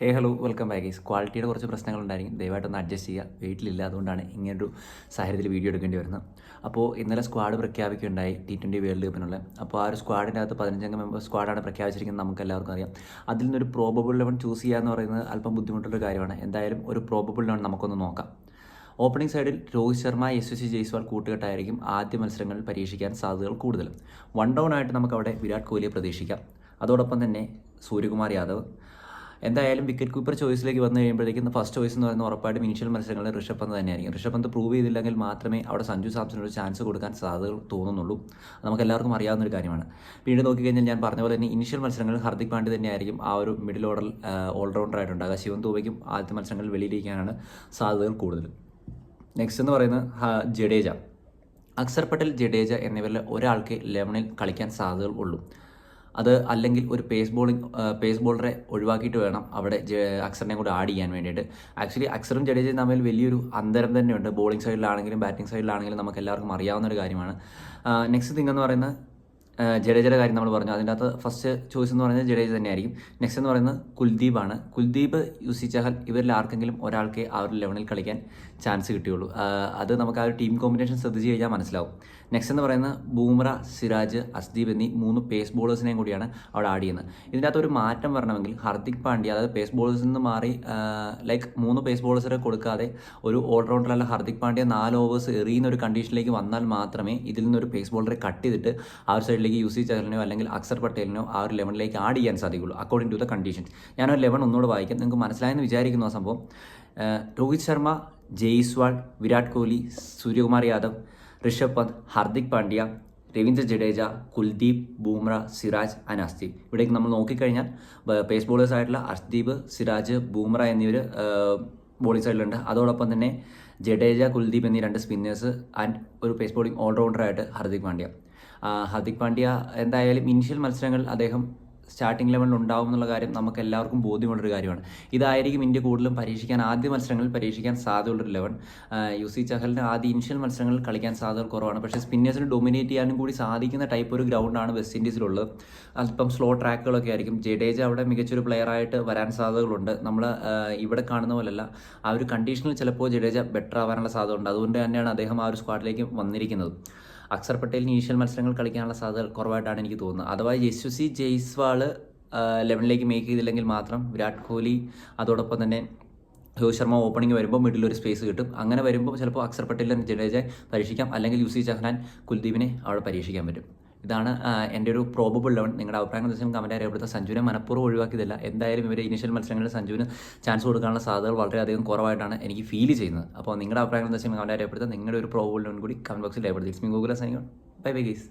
Hey hello welcome back is ക്വാളിറ്റിയുടെ കുറച്ച് പ്രശ്നങ്ങളുണ്ടായിരിക്കും. ദയവായിട്ടൊന്ന് adjust ചെയ്യുക. വീട്ടിലില്ല അതുകൊണ്ടാണ് ഇങ്ങനൊരു സാഹചര്യത്തിൽ വീഡിയോ എടുക്കേണ്ടി വരുന്നത്. അപ്പോൾ ഇന്നലെ സ്ക്വാഡ് പ്രഖ്യാപിക്കുകയുണ്ടായി ടി ട്വന്റി വേൾഡ് കപ്പിനുള്ള അപ്പോൾ ആ ഒരു സ്ക്വാഡിന്റെ അകത്ത് പതിനഞ്ചംഗ മെമ്പർ സ്ക്വാഡാണ് പ്രഖ്യാപിച്ചിരിക്കുന്നത് നമുക്ക് എല്ലാവർക്കും അറിയാം. അതിൽ നിന്നൊരു പ്രോബബിൾ ലെവൻ ചൂസ് ചെയ്യുക എന്ന് പറയുന്നത് അല്പം ബുദ്ധിമുട്ടുള്ള കാര്യമാണ്. എന്തായാലും ഒരു പ്രോബബിൾ ലെവൻ നമുക്കൊന്ന് നോക്കാം. ഓപ്പണിംഗ് സൈഡിൽ രോഹിത് ശർമ്മ എസ് സി ജയ്സ്വാൾ കൂട്ടുകെട്ടായിരിക്കും ആദ്യ മത്സരങ്ങളിൽ പരീക്ഷിക്കാൻ സാധ്യതകൾ കൂടുതൽ. വൺ ഡൗൺ ആയിട്ട് നമുക്ക് അവിടെ വിരാട് കോഹ്ലിയെ പ്രതീക്ഷിക്കാം. അതോടൊപ്പം തന്നെ സൂര്യകുമാർ യാദവ് എന്തായാലും വിക്കറ്റ് കീപ്പർ ചോയ്സിലേക്ക് വന്നു കഴിയുമ്പോഴേക്കും ഫസ്റ്റ് ചോയ്സ് എന്ന് പറയുന്നത് ഉറപ്പായിട്ടും ഇനിഷ്യൽ മത്സരങ്ങളിൽ ഋഷഭ് പന്ത് തന്നെയായിരിക്കും. ഋഷഭ് പന്ത് പ്രൂവ് ചെയ്തില്ലെങ്കിൽ മാത്രമേ അവിടെ സഞ്ജു സാംസൺ ഒരു ചാൻസ് കൊടുക്കാൻ സാധ്യതകൾ തോന്നുന്നുള്ളൂ. നമുക്ക് എല്ലാവർക്കും അറിയാവുന്ന ഒരു കാര്യമാണ്. പിന്നീട് നോക്കിക്കഴിഞ്ഞാൽ ഞാൻ പറഞ്ഞ പോലെ തന്നെ ഇനിഷ്യൽ മത്സരങ്ങളിൽ ഹർദിക് പാണ്ഡ്യ തന്നെയായിരിക്കും ആ ഒരു മിഡിൽ ഓർഡർ ഓൾറൗണ്ടർ ആയിട്ടുണ്ടാകുക ശിവൻ തൂവയ്ക്കും ആദ്യത്തെ മത്സരങ്ങളിൽ വെളിയിലിരിക്കാനാണ് സാധ്യതകൾ കൂടുതൽ. നെക്സ്റ്റ് എന്ന് പറയുന്നത് ജഡേജ. അക്സർ പട്ടേൽ ജഡേജ എന്നിവരിൽ ഒരാൾക്ക് ലെവനിൽ കളിക്കാൻ സാധ്യതകൾ ഉള്ളൂ. അത് അല്ലെങ്കിൽ ഒരു പേസ് ബോളിംഗ് പേസ് ബോളറെ ഒഴിവാക്കിയിട്ട് വേണം അവിടെ അക്സറിനെ കൂടെ ആഡ് ചെയ്യാൻ വേണ്ടിയിട്ട്. ആക്ച്വലി അക്സറും ജഡേജയും തമ്മിൽ വലിയൊരു അന്തരം തന്നെയുണ്ട്. ബോളിംഗ് സൈഡിലാണെങ്കിലും ബാറ്റിംഗ് സൈഡിലാണെങ്കിലും നമുക്ക് എല്ലാവർക്കും അറിയാവുന്ന ഒരു കാര്യമാണ്. നെക്സ്റ്റ് തിങ് എന്ന് പറയുന്നത് ജഡേജയുടെ കാര്യം നമ്മൾ പറഞ്ഞു. അതിന്റെ അകത്ത് ഫസ്റ്റ് ചോയ്സ് എന്ന് പറയുന്നത് ജഡേജ തന്നെയായിരിക്കും. നെക്സ്റ്റ് എന്ന് പറയുന്നത് കുൽദീപാണ് കുൽദീപ് യുസി ചഹൽ ഇവരിൽ ആർക്കെങ്കിലും ഒരാൾക്ക് ആ ഒരു ലെവലിൽ കളിക്കാൻ ചാൻസ് കിട്ടിയുള്ളൂ. അത് നമുക്ക് ആ ഒരു ടീം കോമ്പിനേഷൻ ശ്രദ്ധിച്ച് കഴിഞ്ഞാൽ മനസ്സിലാവും. നെക്സ്റ്റ് എന്ന് പറയുന്നത് ബൂമ്ര സിരാജ് അസ്ദീപ് എന്നീ മൂന്ന് പേസ് ബോളേഴ്സിനെയും കൂടിയാണ് അവിടെ ആഡ് ചെയ്യുന്നത്. ഇതിന്റെ അകത്ത് ഒരു മാറ്റം വരണമെങ്കിൽ ഹർദിക് പാണ്ഡ്യ അതായത് പേസ് ബോളേഴ്സിൽ നിന്ന് മാറി ലൈക്ക് മൂന്ന് പേസ് ബോളേഴ്സിനെ കൊടുക്കാതെ ഒരു ഓൾറൗണ്ടറല്ല ഹർദിക് പാണ്ഡ്യ നാല് ഓവേഴ്സ് എറിയുന്ന ഒരു കണ്ടീഷനിലേക്ക് വന്നാൽ മാത്രമേ ഇതിൽ നിന്നൊരു പേസ് ബോളറെ കട്ട് ചെയ്തിട്ട് ആ ഒരു സൈഡിലേക്ക് യുസി ചഹലിനോ അല്ലെങ്കിൽ അക്സർ പട്ടേലിനോ ആ ഒരു ലെവനിലേക്ക് ആഡ് ചെയ്യാൻ സാധിക്കുള്ളൂ അക്കോർഡിംഗ് ടു ദ കണ്ടീഷൻസ് ഒരു ലെവൻ ഒന്നുകൂടെ വായിക്കാം. നിങ്ങൾക്ക് മനസ്സിലായെന്ന് വിചാരിക്കുന്നു ആ സംഭവം. രോഹിത് ശർമ്മ ജയ്സ്വാൾ വിരാട് കോഹ്ലി സൂര്യകുമാർ യാദവ് ഋഷഭ് പന്ത് ഹാർദിക് പാണ്ഡ്യ രവീന്ദ്ര ജഡേജ കുൽദീപ് ബൂമ്ര സിറാജ് അനാസ്തി ഇവിടേക്ക് നമ്മൾ നോക്കിക്കഴിഞ്ഞാൽ പേസ് ബോളേഴ്സ് ആയിട്ടുള്ള അർദ്ദീപ് സിറാജ് ബൂമ്ര എന്നിവർ ബോളിംഗ് സൈഡിലുണ്ട് അതോടൊപ്പം തന്നെ ജഡേജ കുൽദീപ് എന്നീ രണ്ട് സ്പിന്നേഴ്സ് ആൻഡ് ഒരു പേസ് ബോളിംഗ് ഓൾറൗണ്ടറായിട്ട് ഹർദിക് പാണ്ഡ്യ. ഹാർദിക് പാണ്ഡ്യ എന്തായാലും ഇനിഷ്യൽ മത്സരങ്ങൾ അദ്ദേഹം സ്റ്റാർട്ടിംഗ് ലെവലിൽ ഉണ്ടാവും എന്നുള്ള കാര്യം നമുക്ക് എല്ലാവർക്കും ബോധ്യമുള്ളൊരു കാര്യമാണ്. ഇതായിരിക്കും ഇന്ത്യ കൂടുതലും പരീക്ഷിക്കാൻ ആദ്യ മത്സരങ്ങളിൽ പരീക്ഷിക്കാൻ സാധ്യതയുള്ളൊരു ലെവൻ യു സി ചഹലിന് ആദ്യ ഇനിഷ്യൽ മത്സരങ്ങളിൽ കളിക്കാൻ സാധ്യത കുറവാണ്. പക്ഷേ സ്പിന്നേഴ്സിന് ഡൊമിനേറ്റ് ചെയ്യാനും കൂടി സാധിക്കുന്ന ടൈപ്പ് ഒരു ഗ്രൗണ്ടാണ് വെസ്റ്റ് ഇൻഡീസിലുള്ളത് അല്പം സ്ലോ ട്രാക്കുകളൊക്കെ ആയിരിക്കും. ജഡേജ അവിടെ മികച്ചൊരു പ്ലെയറായിട്ട് വരാൻ സാധ്യതകളുണ്ട്. നമ്മൾ ഇവിടെ കാണുന്ന പോലെയല്ല ആ ഒരു കണ്ടീഷനിൽ ചിലപ്പോൾ ജഡേജ ബെറ്റർ ആവാനുള്ള സാധ്യത ഉണ്ട് അതുകൊണ്ട് തന്നെയാണ് അദ്ദേഹം ആ ഒരു സ്ക്വാഡിലേക്ക് വന്നിരിക്കുന്നത്. അക്സർ പട്ടേലിന് ഇനീഷ്യൽ മത്സരങ്ങൾ കളിക്കാനുള്ള സാധ്യത കുറവായിട്ടാണ് എനിക്ക് തോന്നുന്നത്. അഥവാ യശസ്വി ജയ്സ്വാൾ ലെവനിലേക്ക് മേക്ക് ചെയ്തില്ലെങ്കിൽ മാത്രം വിരാട് കോഹ്ലി അതോടൊപ്പം തന്നെ രോഹിത് ശർമ്മ ഓപ്പണിംഗ് വരുമ്പോൾ മിഡിൽ ഒരു സ്പേസ് കിട്ടും. അങ്ങനെ വരുമ്പോൾ ചിലപ്പോൾ അക്സർ പട്ടേലിനെ ജഡേജയെ പരീക്ഷിക്കാം. അല്ലെങ്കിൽ യുസി ചഹ്നാൻ കുൽദീപിനെ അവിടെ പരീക്ഷിക്കാൻ പറ്റും. ഇതാണ് എന്റെ ഒരു പ്രോബബിൾ ലെവൻ നിങ്ങളുടെ അഭിപ്രായങ്ങൾ തീർച്ചയായും കമന്റ് അറിയപ്പെടുത്ത സഞ്ജുവിനെ മനഃപൂർവം ഒഴിവാക്കിയതല്ല. എന്തായാലും ഇവർ ഇനിഷ്യൽ മത്സരങ്ങളിൽ സഞ്ജുവിന് ചാൻസ് കൊടുക്കാനുള്ള സാധ്യതകൾ വളരെയധികം കുറവായിട്ടാണ് എനിക്ക് ഫീൽ ചെയ്യുന്നത്. അപ്പോൾ നിങ്ങളുടെ അഭിപ്രായങ്ങൾ തീർച്ചയായും കമന്റ് അറിയപ്പെടുത്ത നിങ്ങളുടെ ഒരു പ്രോബബിൾ ലെവൻ കൂടി കമന്റ് ബോക്സിൽ രേഖപ്പെടുത്തി. It's me Google signing bye bye guys